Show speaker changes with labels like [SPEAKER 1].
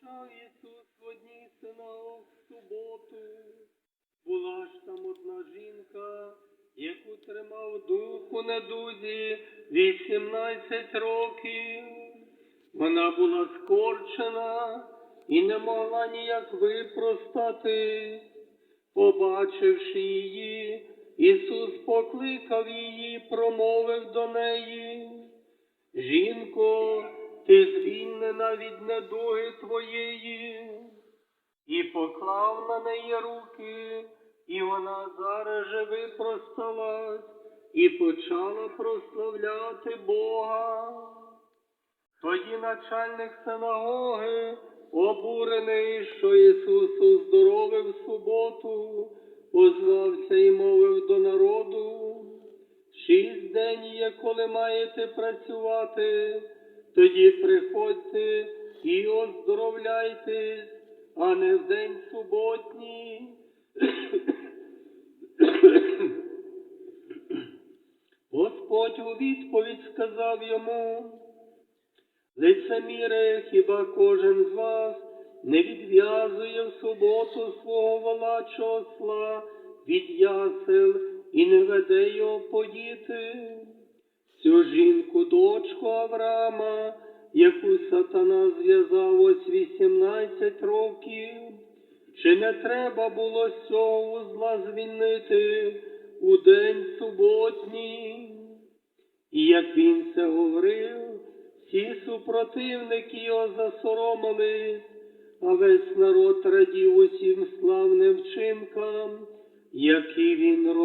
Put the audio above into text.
[SPEAKER 1] Прощав Ісус в одній синагог в суботу. Була ж там одна жінка, яку тримав дух у недузі 18 років. Вона була скорчена і не могла ніяк випростати. Побачивши її, Ісус покликав її, промовив до неї. Жінко, звільнена від недуги твоєї, і поклав на неї руки, і вона зараз же випросталась і почала прославляти Бога. Тоді начальник синагоги, обурений, що Ісус оздоровив суботу, позвався і мовив до народу. Шість день є, коли маєте працювати, тоді приходьте і оздоровляйтесь, а не в день суботній. Господь у відповідь сказав йому, Лицеміре, хіба кожен з вас не відв'язує в суботу свого волачого осла від ясел і не веде його поїти? Цю жінку, дочку Авраама, яку сатана зв'язав ось 18 років, чи не треба було з цього узла звільнити у день суботній? І як він це говорив, всі супротивники його засоромились, а весь народ радів усім славним вчинкам, які він робив.